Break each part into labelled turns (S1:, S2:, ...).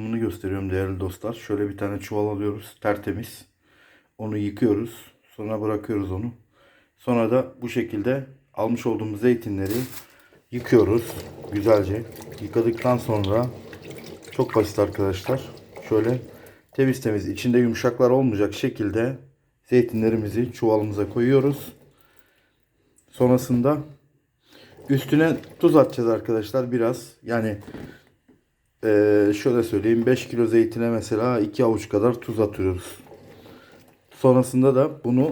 S1: yapımını gösteriyorum değerli dostlar. Şöyle bir tane çuval alıyoruz. Tertemiz. Onu yıkıyoruz. Sonra bırakıyoruz onu. Sonra da bu şekilde almış olduğumuz zeytinleri yıkıyoruz. Güzelce. Yıkadıktan sonra çok basit arkadaşlar. Şöyle temiz temiz içinde yumuşaklar olmayacak şekilde zeytinlerimizi çuvalımıza koyuyoruz. Sonrasında üstüne tuz atacağız arkadaşlar biraz. Yani eee, şöyle söyleyeyim 5 kilo zeytine mesela 2 avuç kadar tuz atıyoruz. Sonrasında da bunu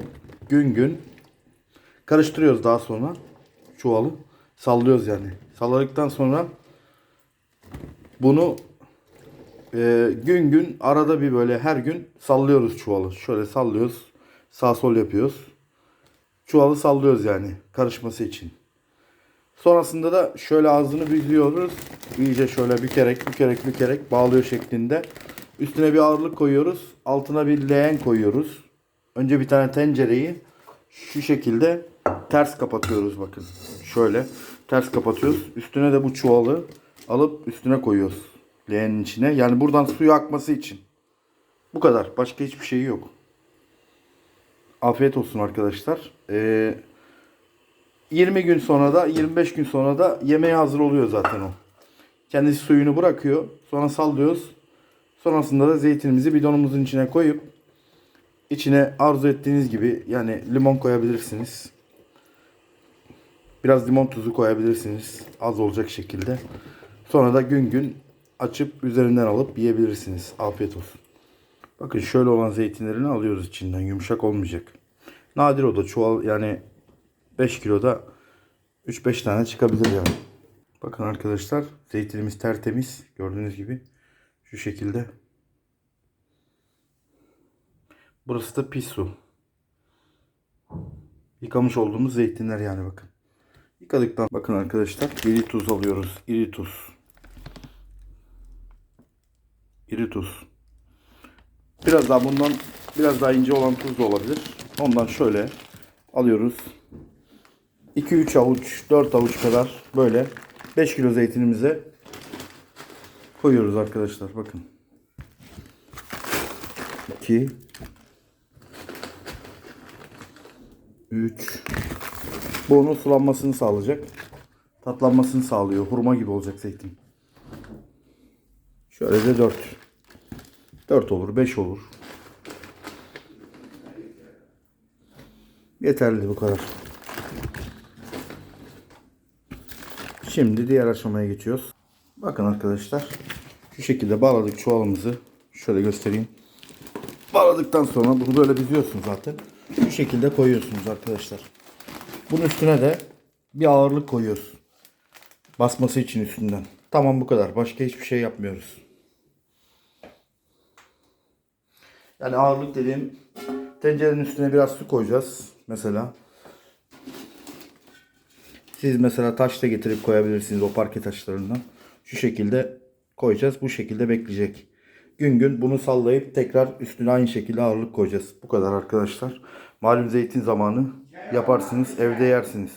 S1: gün gün karıştırıyoruz daha sonra çuvalı sallıyoruz yani. Salladıktan sonra bunu e, gün gün arada bir böyle her gün sallıyoruz çuvalı. Şöyle sallıyoruz. Sağ sol yapıyoruz. Çuvalı sallıyoruz yani karışması için. Sonrasında da şöyle ağzını büzüyoruz. İyice şöyle bükerek bükerek bükerek bağlıyor şeklinde. Üstüne bir ağırlık koyuyoruz. Altına bir leğen koyuyoruz. Önce bir tane tencereyi şu şekilde ters kapatıyoruz bakın. Şöyle ters kapatıyoruz. Üstüne de bu çuvalı alıp üstüne koyuyoruz. Leğenin içine. Yani buradan suyu akması için. Bu kadar. Başka hiçbir şey yok. Afiyet olsun arkadaşlar. Ee, 20 gün sonra da 25 gün sonra da yemeğe hazır oluyor zaten o. Kendisi suyunu bırakıyor. Sonra sallıyoruz. Sonrasında da zeytinimizi bidonumuzun içine koyup içine arzu ettiğiniz gibi yani limon koyabilirsiniz. Biraz limon tuzu koyabilirsiniz. Az olacak şekilde. Sonra da gün gün açıp üzerinden alıp yiyebilirsiniz. Afiyet olsun. Bakın şöyle olan zeytinlerini alıyoruz içinden. Yumuşak olmayacak. Nadir o da çuval yani 5 kiloda 3-5 tane çıkabilir yani. Bakın arkadaşlar zeytinimiz tertemiz. Gördüğünüz gibi şu şekilde. Burası da pis su. Yıkamış olduğumuz zeytinler yani bakın. Yıkadıktan bakın arkadaşlar iri tuz alıyoruz. İri tuz. İri tuz. Biraz daha bundan biraz daha ince olan tuz da olabilir. Ondan şöyle alıyoruz. 2-3 avuç, 4 avuç kadar böyle 5 kilo zeytinimize koyuyoruz arkadaşlar. Bakın. 2 3 Bu onun sulanmasını sağlayacak. Tatlanmasını sağlıyor. Hurma gibi olacak zeytin. Şöyle de 4. 4 olur, 5 olur. Yeterli bu kadar. Şimdi diğer aşamaya geçiyoruz. Bakın arkadaşlar. Şu şekilde bağladık çuvalımızı. Şöyle göstereyim. Bağladıktan sonra bunu böyle büzüyorsun zaten. Şu şekilde koyuyorsunuz arkadaşlar. Bunun üstüne de bir ağırlık koyuyoruz. Basması için üstünden. Tamam bu kadar. Başka hiçbir şey yapmıyoruz. Yani ağırlık dediğim tencerenin üstüne biraz su koyacağız. Mesela. Siz mesela taş da getirip koyabilirsiniz o parke taşlarından. Şu şekilde koyacağız. Bu şekilde bekleyecek. Gün gün bunu sallayıp tekrar üstüne aynı şekilde ağırlık koyacağız. Bu kadar arkadaşlar. Malum zeytin zamanı yaparsınız evde yersiniz.